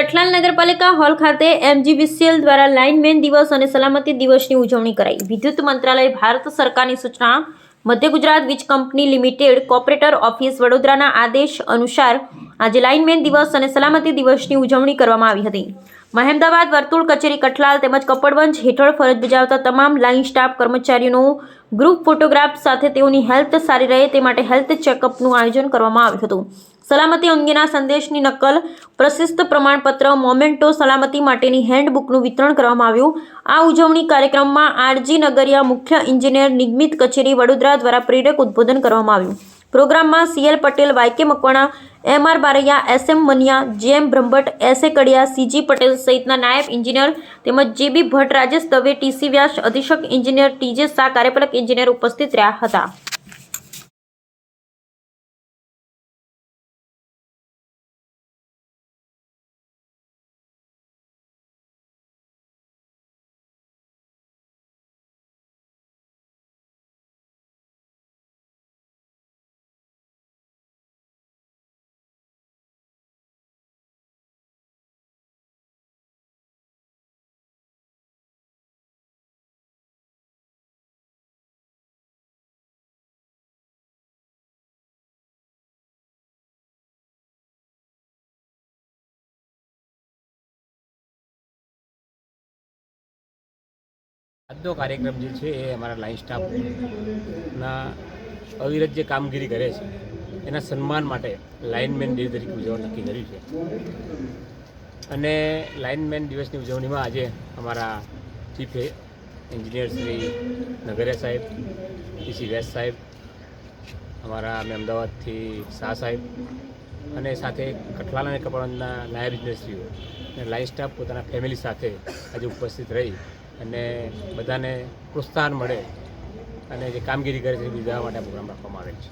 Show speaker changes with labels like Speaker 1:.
Speaker 1: કઠલાલ નગરપાલિકા હોલ ખાતે એમજીવીસીએલ દ્વારા લાઇનમેન દિવસ અને સલામતી દિવસની ઉજવણી કરાઈ. વિદ્યુત મંત્રાલય, ભારત સરકારની સૂચના, મધ્ય ગુજરાત વીજ કંપની લિમિટેડ કોર્પોરેટર ઓફિસ વડોદરાના આદેશ અનુસાર આજે લાઇનમેન દિવસ અને સલામતી દિવસની ઉજવણી કરવામાં આવી હતી. મહેમદાવાદ વર્તુળ કચેરી કઠલાલ તેમજ કપડવંજ હેઠળ ફરજ બજાવતા તમામ લાઇન સ્ટાફ કર્મચારીઓનો ગ્રુપ ફોટોગ્રાફ સાથે તેઓની હેલ્થ સારી રહે તે માટે હેલ્થ ચેકઅપનું આયોજન કરવામાં આવ્યું હતું. સલામતી અંગેના સંદેશની નકલ, પ્રશિસ્ત પ્રમાણપત્ર, મોમેન્ટો સલામતી માટેની હેન્ડબુકનું વિતરણ કરવામાં આવ્યું. આ ઉજવણી કાર્યક્રમમાં આરજી નગરિયા મુખ્ય એન્જિનિયર નિગમિત કચેરી વડોદરા દ્વારા પ્રેરક ઉદ્બોધન કરવામાં આવ્યું. પ્રોગ્રામમાં C L Patel Y K Makwana, M R Baraiya, S M Mania, J M Brahmbhatt, S એ કડિયા સીજી પટેલ સહિતના નાયબ એન્જિનિયર તેમજ J B Bhatt Rajesh Dave T C Vyas, અધિક્ષક એન્જિનિયર ટીજે શાહ, કાર્યપાલક એન્જિનિયર ઉપસ્થિત રહ્યા હતા.
Speaker 2: આજનો કાર્યક્રમ જે છે એ અમારા લાઇન સ્ટાફના અવિરત જે કામગીરી કરે છે, એના સન્માન માટે લાઇનમેન ડે તરીકે ઉજવણી નક્કી કર્યું છે. અને લાઇનમેન દિવસની ઉજવણીમાં આજે અમારા ચીફ એન્જિનિયર શ્રી નગરિયા સાહેબ, પીસી વ્યાસ સાહેબ, અમારા અમે અમદાવાદથી શાહ સાહેબ અને સાથે કઠલાલ અને કપડાના નાયબ ઇજનેરશ્રીઓ અને લાઇન સ્ટાફ પોતાના ફેમિલી સાથે આજે ઉપસ્થિત રહી અને બધાને પ્રોત્સાહન મળે અને જે કામગીરી કરે છે બીજા માટે પ્રોગ્રામ રાખવામાં આવેલ છે.